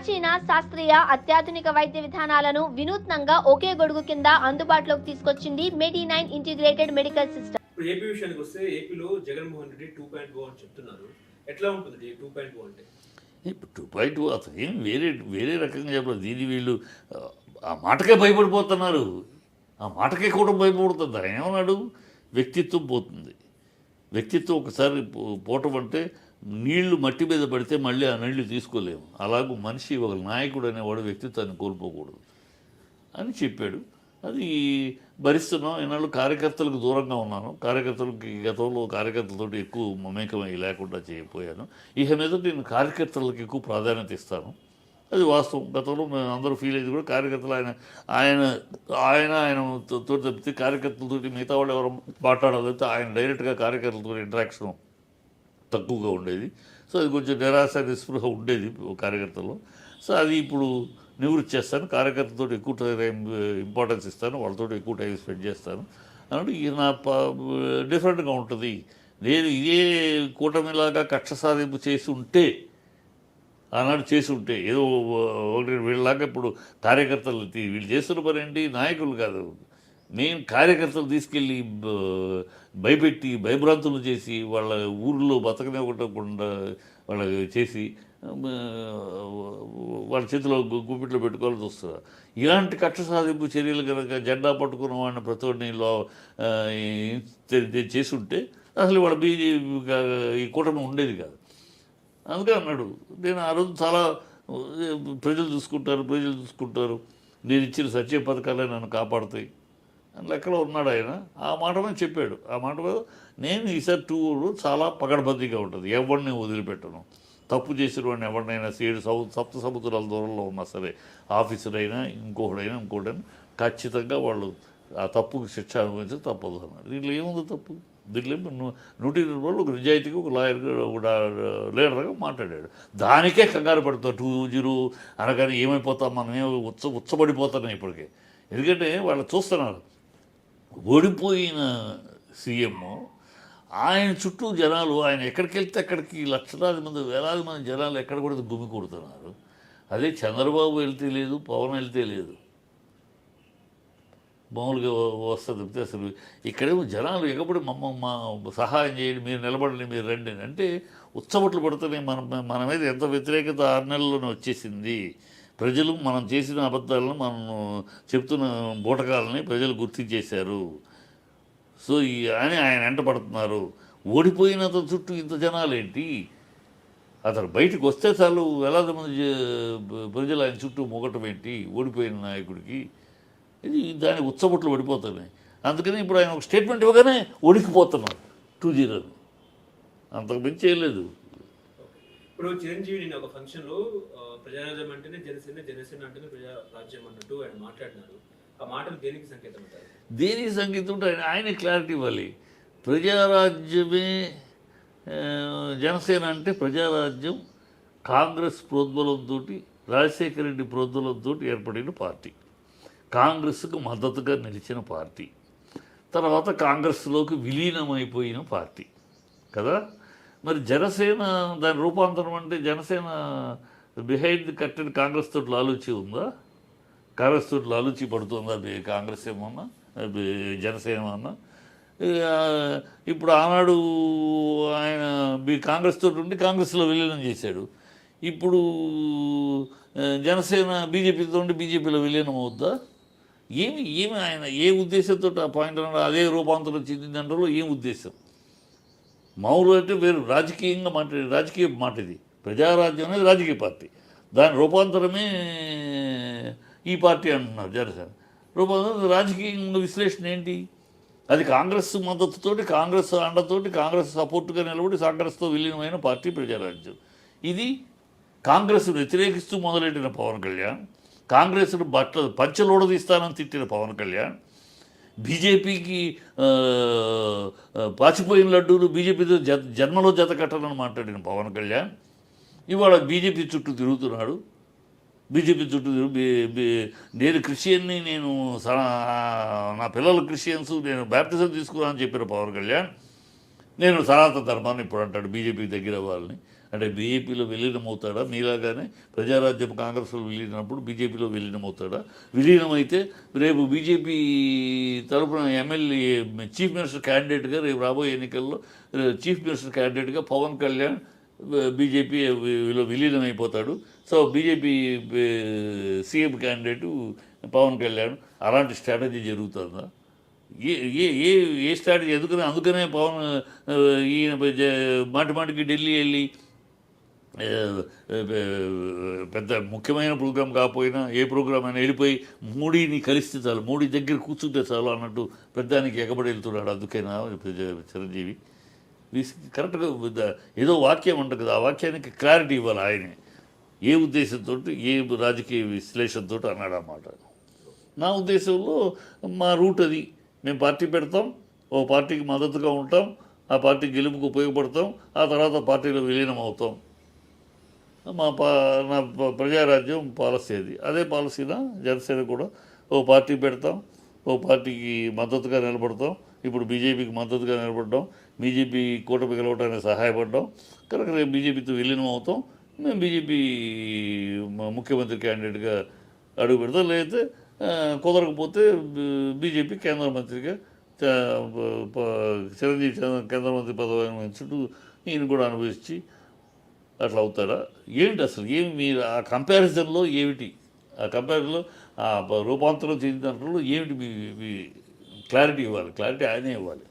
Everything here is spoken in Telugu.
ప్రాచీన శాస్త్రీయ అత్యాధునిక వైద్య విధానాలను వినూత్నంగా ఒకే గొడుగు కింద అందుబాటులోకి తీసుకొచ్చింది Medi nine integrated medical system ఇప్పుడు ఏపీ విషయానికి వస్తే ఏపీలో Jaganmohan Reddy two point O అని చెప్తున్నారు. ఎట్లా ఉంటుంది టూ పాయింట్ ఓ అంటే? ఇప్పుడు టూ పాయింట్ టూ అసలు ఏం వేరే వేరే రకంగా చెప్పలేదు దీని వీళ్ళు ఆ, మాటకే భయపడిపోతున్నారు. ఆ మాటకే కూడా భయపడుతుంది. ఆయన ఏమన్నాడు? వ్యక్తిత్వం పోతుంది. వ్యక్తిత్వం ఒకసారి పోవటం అంటే నీళ్ళు మట్టి మీద పడితే మళ్ళీ ఆ నీళ్ళు తీసుకోలేము. అలాగూ మనిషి ఒక నాయకుడు అనేవాడు వ్యక్తిత్వాన్ని కోల్పోకూడదు అని చెప్పాడు. అది భరిస్తున్నాం. ఈనాడు కార్యకర్తలకు దూరంగా ఉన్నాను. కార్యకర్తలకి గతంలో కార్యకర్తలతో ఎక్కువ మమేకమై లేకుండా చేయకపోయాను ఇక మీద నేను కార్యకర్తలకు ఎక్కువ ప్రాధాన్యత ఇస్తాను. అది వాస్తవం. గతంలో మేము అందరూ ఫీల్ అయ్యేది కూడా కార్యకర్తలు ఆయన ఆయన ఆయన ఆయన తోటి తప్పితే కార్యకర్తలతో మిగతా వాళ్ళు ఎవరు మాట్లాడాలంటే ఆయన డైరెక్ట్గా కార్యకర్తలతో ఇంటరాక్షన్ తక్కువగా ఉండేది. సో అది కొంచెం నిరాశ నిస్పృహ ఉండేది కార్యకర్తలో సో అది ఇప్పుడు నివృత్తి చేస్తాను. కార్యకర్తతో ఎక్కువ టైం ఇంపార్టెన్స్ ఇస్తాను. వాళ్ళతో ఎక్కువ టైం స్పెండ్ చేస్తాను. అన్నట్టు ఇది నా డిఫరెంట్గా ఉంటుంది. నేను ఇదే కూటమిలాగా కక్ష సాధింపు చేసి ఉంటే ఆనాడు చేసి ఉంటే ఏదో ఒకటి వీళ్ళలాగా ఇప్పుడు కార్యకర్తలు తీ- వీళ్ళు చేస్తున్న పని ఏంటి? నాయకులు కాదు. నేను కార్యకర్తలు తీసుకెళ్ళి భయపెట్టి భయభ్రాంతులు చేసి వాళ్ళ ఊర్లో బతకనివ్వకుండా వాళ్ళ చేసి వాళ్ళ చేతిలో గుప్పిట్లో పెట్టుకోవాల్సి వస్తుంది. ఇలాంటి కక్ష సాధింపు చర్యలు కనుక జెండా పట్టుకున్న వాడిని ప్రతి ఒక్కరిని లో చేసి ఉంటే అసలు వాళ్ళ బీజేపీ ఈ కూటమి ఉండేది కాదు. అందుకే అన్నాడు. నేను ఆ రోజు చాలా ప్రజలు చూసుకుంటారు ప్రజలు చూసుకుంటారు. నేను ఇచ్చిన సత్య పథకాలే నన్ను కాపాడుతాయి. లెక్కలో ఉన్నాడు ఆయన. ఆ మాట మీద చెప్పాడు. ఆ మాట మీద నేను ఈసారి టూర్ చాలా పగడబద్దీగా ఉంటుంది. ఎవరిని వదిలిపెట్టను. తప్పు చేసిన వాడిని ఎవరినైనా ఏడు సము సప్త సముద్రాల దూరంలో ఉన్నా సరే ఆఫీసర్ అయినా ఇంకొకడైనా ఇంకోటైనా ఖచ్చితంగా వాళ్ళు ఆ తప్పుకు శిక్ష అనుభవించి తప్పదు అన్నారు. దీంట్లో ఏముంది తప్పు? దీంట్లో నూ నూట ఇరవై రోజులు ఒక నిజాయితీగా ఒక లాయర్గా ఒక లీడర్గా మాట్లాడాడు. దానికే కంగారు పడుతుంది టూ జీరో అనగానే ఏమైపోతాం? మనం ఏమో ఉచ్చ ఉచ్చబడిపోతున్నాం ఇప్పటికే. ఎందుకంటే వాళ్ళు చూస్తున్నారు. ఓడిపోయిన సీఎం ఆయన చుట్టూ జనాలు ఆయన ఎక్కడికి వెళ్తే అక్కడికి లక్షలాది మంది వేలాది మంది జనాలు ఎక్కడ కూడా గుమి కొడుతున్నారు. అదే చంద్రబాబు వెళ్తే లేదు పవన్ వెళ్తే లేదు. మామూలుగా వస్తుంది తప్పితే అసలు ఇక్కడేమో జనాలు ఎక్కబడి మమ్మ మా సహాయం చేయండి మీరు నిలబడండి మీరు రండి అంటే ఉచ్చబట్లు పడుతున్నాయి మన మన మీద ఎంత వ్యతిరేకత ఆరు నెలల్లోనే వచ్చేసింది. ప్రజలు మనం చేసిన అబద్ధాలను మనం చెప్తున్న బూటకాలని ప్రజలు గుర్తించేశారు. సో ఈ అని ఆయన వెంట పడుతున్నారు. ఓడిపోయిన అతని చుట్టూ ఇంత జనాలు ఏంటి అతను బయటకు వస్తే చాలు వేలాది మంది ప్రజలు ఆయన చుట్టూ మొగటం ఏంటి? ఓడిపోయిన నాయకుడికి. ఇది దాని ఉత్సబొట్లు పడిపోతున్నాయి అందుకని ఇప్పుడు ఆయన ఒక స్టేట్మెంట్ ఇవ్వగానే ఒడికిపోతున్నారు టూ జీరో అంతకు మించి ఏం లేదు. ఇప్పుడు చిరంజీవి నేను ఒక ఫంక్షన్లో ప్రజారాజ్యం అంటేనే జనసేన జనసేన అంటేనే ప్రజా రాజ్యం అన్నట్టు ఆయన మాట్లాడినారు. ఆ మాటలు దేనికి సంకేతం అంటారు? దేనికి సంకేతం ఉంటే ఆయన ఆయన క్లారిటీ ఇవ్వాలి. ప్రజారాజ్యమే జనసేన అంటే ప్రజారాజ్యం కాంగ్రెస్ ప్రోద్బలంతో రాజశేఖర రెడ్డి ప్రోద్బలంతో ఏర్పడిన పార్టీ. కాంగ్రెస్కు మద్దతుగా నిలిచిన పార్టీ. తర్వాత కాంగ్రెస్లోకి విలీనమైపోయిన పార్టీ. కదా? మరి జనసేన దాని రూపాంతరం అంటే Janasena behind the curtain Congress తోటి లాలూచి ఉందా? కాంగ్రెస్ తోటి లాలూచి పడుతుందా? కాంగ్రెస్ ఏమన్నా? జనసేన ఏమన్నా? ఇక ఇప్పుడు ఆనాడు ఆయన బి కాంగ్రెస్ తోటి ఉండి కాంగ్రెస్లో విలీనం చేశాడు. ఇప్పుడు జనసేన బీజేపీతో ఉండి బీజేపీలో విలీనం అవుద్దా? ఏమి ఏమి ఆయన ఏ ఉద్దేశంతో ఆ పాయింట్ అన్నాడు అదే రూపాంతరం చెందిందంటారో ఏం ఉద్దేశం? మామూలు అంటే వేరు రాజకీయంగా మాట రాజకీయ మాట ఇది. ప్రజారాజ్యం అనేది రాజకీయ పార్టీ. దాని రూపాంతరమే ఈ పార్టీ అంటున్నారు జనసేన. రూపాంతరం రాజకీయంగా విశ్లేషణ ఏంటి? అది కాంగ్రెస్ మద్దతుతోటి కాంగ్రెస్ అండతోటి కాంగ్రెస్ సపోర్టుగా నిలబడి కాంగ్రెస్తో విలీనమైన పార్టీ ప్రజారాజ్యం. ఇది కాంగ్రెస్ వ్యతిరేకిస్తూ మొదలెట్టిన పవన్ కళ్యాణ్ కాంగ్రెస్ను బట్ట పంచలోడదీస్తానని తిట్టిన పవన్ కళ్యాణ్ బీజేపీకి పాచిపోయిన లడ్డూలు బీజేపీతో జత జన్మలో జత కట్టాలని మాట్లాడిన పవన్ కళ్యాణ్ ఇవాళ బీజేపీ చుట్టూ తిరుగుతున్నాడు. బీజేపీ చుట్టూ తిరుగు- నేను క్రిస్టియన్ని నేను స- నా పిల్లలు క్రిస్టియన్స్ నేను బ్యాప్టిజం అని చెప్పిన పవన్ కళ్యాణ్ నేను సనాతన ధర్మాన్ని ఇప్పుడు అంటాడు బీజేపీకి దగ్గర వాళ్ళని అంటే బీజేపీలో విలీనమవుతాడా? మీలాగానే ప్రజారాజ్యం కాంగ్రెస్లో విలీనప్పుడు బీజేపీలో విలీనమవుతాడా? అవుతాడా విలీనం అయితే రేపు బీజేపీ తరపున ఎమ్మెల్యే చీఫ్ మినిస్టర్ క్యాండిడేట్గా రేపు రాబోయే ఎన్నికల్లో చీఫ్ మినిస్టర్ క్యాండిడేట్గా పవన్ కళ్యాణ్ బీజేపీ విలో విలీనం అయిపోతాడు so BJP CM candidate Pawan Kalyan అలాంటి స్ట్రాటజీ జరుగుతుందా? ఏ ఏ ఏ ఏ స్ట్రాటజీ? ఎందుకనే అందుకనే పవన్ ఈయన మాటి మాటికి ఢిల్లీ వెళ్ళి పెద్ద ముఖ్యమైన ప్రోగ్రాం కాకపోయినా ఏ ప్రోగ్రాం అయినా వెళ్ళిపోయి మోడీని కలిస్తే చాలు మోడీ దగ్గర కూర్చుంటే చాలు అన్నట్టు పెద్దానికి ఎగబడి వెళ్తున్నాడు అందుకైనా చిరంజీవి. కరెక్ట్గా ఏదో వాక్యం ఉంటుంది కదా ఆ వాక్యానికి క్లారిటీ ఇవ్వాలి ఆయనే. ఏ ఉద్దేశంతో ఏ రాజకీయ విశ్లేషణతో అన్నాడు అన్నమాట నా ఉద్దేశంలో మా రూట్ అది. మేము పార్టీ పెడతాం ఓ పార్టీకి మద్దతుగా ఉంటాం ఆ పార్టీ గెలుపుకు ఉపయోగపడతాం ఆ తర్వాత పార్టీలో విలీనం అవుతాం. మా పా నా ప్రజారాజ్యం పాలసీ అది. అదే పాలసీనా జనసేన కూడా. ఓ పార్టీ పెడతాం ఓ పార్టీకి మద్దతుగా నిలబడతాం. ఇప్పుడు బీజేపీకి మద్దతుగా నిలబడడం. బీజేపీ కూటమి గెలవడానికి సహాయపడడం. కనుక రేపు బీజేపీతో విలీనం అవుతాం. మేము బీజేపీ ముఖ్యమంత్రి క్యాండిడేట్గా అడుగు పెడతాం. లేకపోతే కుదరకపోతే బీజేపీ కేంద్ర మంత్రిగా చిరంజీవి కేంద్ర మంత్రి పదవి చుట్టూ ఈయన కూడా అనుభవించి అట్లా అవుతారా ఏంటి అసలు? ఏమి మీరు ఆ కంపారిజన్లో ఏమిటి? ఆ కంపారిజన్లో ఆ రూపాంతరం చెందిన దాంట్లో ఏమిటి మీ మీ క్లారిటీ ఇవ్వాలి? క్లారిటీ ఆయనే ఇవ్వాలి.